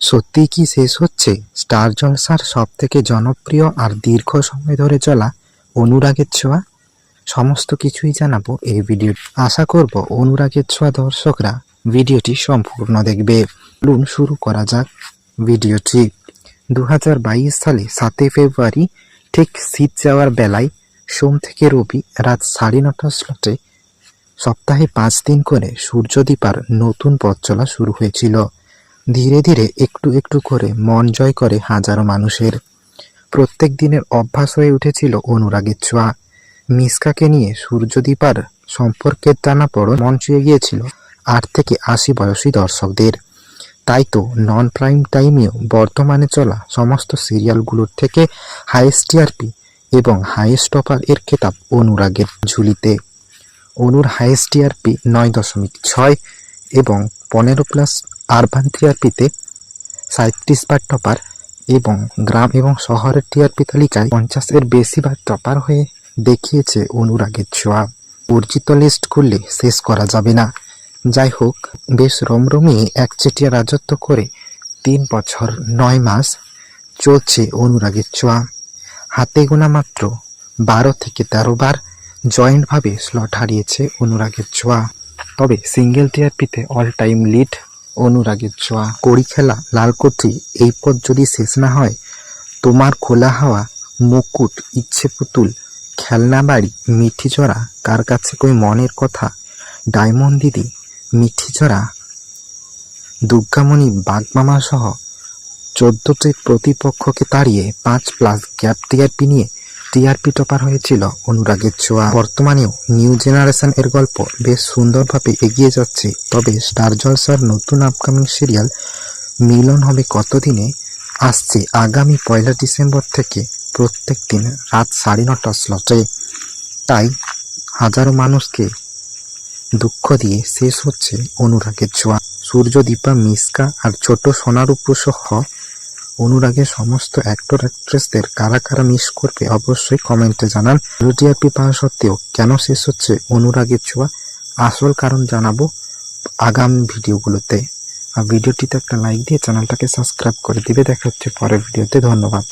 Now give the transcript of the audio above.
সত্যিই কি শেষ হচ্ছে? স্টার জলসার সব থেকে জনপ্রিয় আর দীর্ঘ সময় ধরে চলা অনুরাগের ছোঁয়া? সমস্ত কিছুই জানাব এই ভিডিও আশা করব অনুরাগের ছোঁয়া দর্শকরা ভিডিওটি সম্পূর্ণ দেখবে। চলুন শুরু করা যাক ভিডিওটি। দু হাজার বাইশ সালে সাতই ফেব্রুয়ারি, ঠিক শীত যাওয়ার বেলায় সোম থেকে রবি রাত সাড়ে নটার স্লটে সপ্তাহে পাঁচ দিন করে সূর্যদীপার নতুন পথ চলা শুরু হয়েছিল। ধীরে ধীরে একটু একটু করে মন জয় করে হাজারো মানুষের। প্রত্যেক দিনের অভ্যাস হয়ে উঠেছিল অনুরাগের ছোঁয়া। মিসকাকে নিয়ে সূর্যদীপার সম্পর্কের টানা পড়ো মন ছুঁয়ে গিয়েছিল আট থেকে আশি বয়সী দর্শকদের। তাই তো নন প্রাইম টাইমেও বর্তমানে চলা সমস্ত সিরিয়ালগুলোর থেকে হাইয়েস্ট টিআরপি এবং হাইয়েস্ট টপার এর খেতাব অনুরাগের ঝুলিতে। অনুর হাইয়েস্ট টিআরপি নয় দশমিক ছয় এবং পনেরো প্লাস আরবান টিআরপিতে সাঁত্রিশ বার টপার এবং গ্রাম এবং শহরের টিআরপি তালিকায় পঞ্চাশের বেশি বার টপার হয়ে দেখিয়েছে অনুরাগের ছোঁয়া। অর্জিত লিস্ট করলে শেষ করা যাবে না। যাই হোক, বেশ রমরমিয়ে একচেটিয়া রাজত্ব করে তিন বছর নয় মাস চলছে অনুরাগের ছোঁয়া। হাতে গোনা মাত্র বারো থেকে তেরো বার জয়েন্টভাবে স্লট হারিয়েছে অনুরাগের ছোঁয়া। তবে সিঙ্গেল টিআরপিতে অল টাইম লিড অনুরাগের ছোঁয়া। কড়ি খেলা লালকটি এই পথ যদি শেষ না হয়, তোমার খোলা হাওয়া, মুকুট, ইচ্ছে পুতুল, খেলনা বাড়ি, মিঠি চড়া, কার কাছে কই মনের কথা? ডায়মন্ড দিদি, মিঠি চড়া। দুর্গামণি, বাগমামা সহ চোদ্দটি প্রতিপক্ষকে তাড়িয়ে পাঁচ প্লাস গ্যাপ টিআরপি নিয়ে টিআরপি টপার হয়েছিল অনুরাগের ছোঁয়া। বর্তমানেও নিউ জেনারেশন এর গল্প বেশ সুন্দরভাবে এগিয়ে যাচ্ছে। তবে স্টার জলসার নতুন আপকামিং সিরিয়াল মিলন হবে কতদিনে? আসছে আগামী পয়লা ডিসেম্বর থেকে প্রত্যেক দিন রাত সাড়ে নটা স্লটে তাই হাজারো মানুষকে দুঃখ দিয়ে শেষ হচ্ছে অনুরাগের ছোঁয়া। সূর্যদীপা, মিসকা আর ছোট সোনারূপু সহ অনুরাগের সমস্ত অ্যাক্টর অ্যাক্ট্রেসদের কারা কারা মিস করবে অবশ্যই কমেন্টে জানান। টিআরপি পাওয়া সত্ত্বেও কেন শেষ হচ্ছে অনুরাগের ছোঁয়া? আসল কারণ জানাব আগামী ভিডিওগুলোতে। আর ভিডিওটিতে একটা লাইক দিয়ে চ্যানেলটাকে সাবস্ক্রাইব করে দিবে। দেখা হচ্ছে পরের ভিডিওতে। ধন্যবাদ।